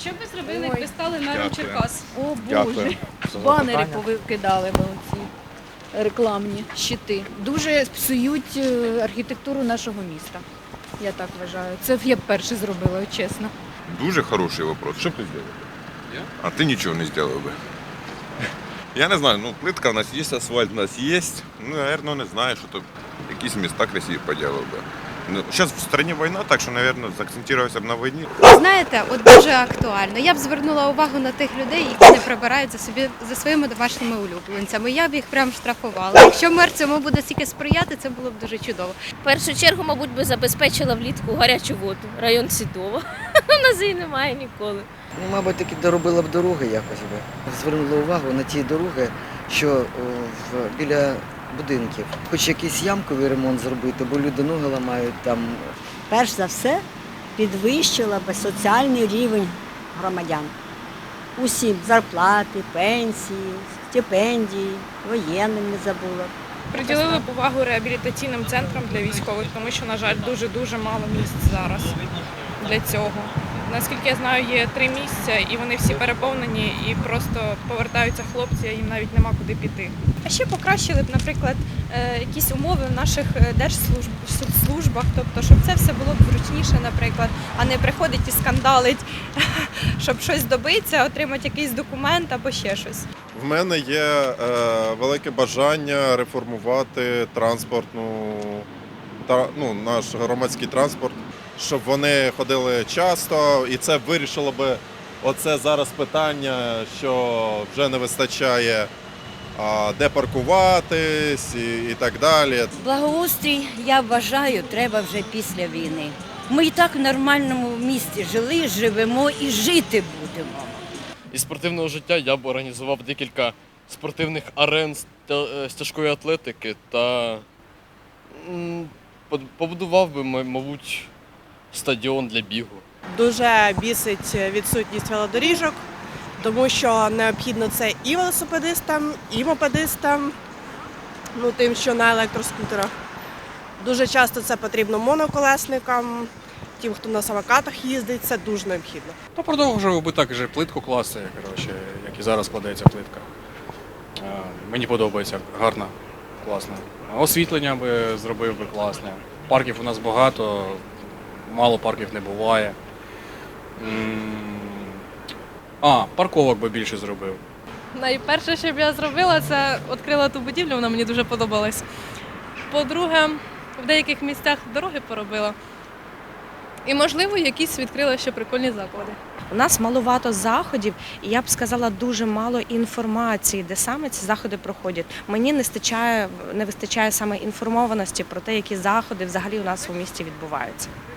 Що б ви зробили, якби стали мером Дякую. Черкас? О Дякую. Боже, банери повикидали ми оці рекламні щити. Дуже псують е, архітектуру нашого міста. Я так вважаю. Це я б перше зробила, от чесно. Дуже хороший вопрос. Що б ти зробив? А ты ничего не сделал бы. Я не знаю, ну плитка у нас є, асфальт у нас є. Ну, наверное, не знаю, що то якісь міста красиві поділив би. Ну, зараз в країні війна, так що, наверное, заакцентувався б на війні. Знаєте, от дуже актуально. Я б звернула увагу на тих людей, які не прибирають за собі за своїми домашніми улюбленцями. Я б їх прям штрафувала. Якщо мер цьому буде стільки сприяти, це було б дуже чудово. В першу чергу, мабуть, би забезпечила влітку гарячу воду. Район Сідова. У нас її немає ніколи. Ну, мабуть, таки доробила б дороги якось би. Звернула увагу на ті дороги, що о, в, біля будинків. Хоч якийсь ямковий ремонт зробити, бо люди ноги ламають там. перш за все підвищила би соціальний рівень громадян. Усім зарплати, пенсії, стипендії, воєнним не забула. Приділили б увагу реабілітаційним центрам для військових, тому що, на жаль, дуже дуже мало місць зараз для цього. Наскільки я знаю, є три місця, і вони всі переповнені, і просто повертаються хлопці, а їм навіть нема куди піти. А ще покращили б, наприклад, е, якісь умови в наших е, держслужбах, тобто, щоб це все було б зручніше, наприклад, а не приходить і скандалить, щоб щось добитися, отримати якийсь документ або ще щось. В мене є е, велике бажання реформувати транспортну та ну, наш громадський транспорт, щоб вони ходили часто, і це вирішило би оце зараз питання, що вже не вистачає а, де паркуватись і, і так далі. Благоустрій, я вважаю, треба вже після війни. Ми і так в нормальному місті жили, живемо і жити будемо. Із спортивного життя я б організував декілька спортивних арен з та- е, з тяжкої атлетики та м, под- побудував би, мабуть, стадіон для бігу. Дуже бісить відсутність велодоріжок, тому що необхідно це і велосипедистам, і мопедистам, ну тим, що на електроскутерах. Дуже часто це потрібно моноколесникам, тим, хто на самокатах їздить, це дуже необхідно. Та продовжував би так же плитку класти, коротше, як і зараз складається плитка. Е, Мені подобається, гарно, класно. Освітлення би зробив би класне. Парків у нас багато, мало парків не буває. А, парковок би більше зробив. Найперше, що б я зробила, це відкрила ту будівлю, вона мені дуже подобалась. По-друге, в деяких місцях дороги поробила. І, можливо, якісь відкрила ще прикольні заклади. У нас маловато заходів, і я б сказала, дуже мало інформації, де саме ці заходи проходять. Мені не вистачає, не вистачає саме інформованості про те, які заходи взагалі у нас у місті відбуваються.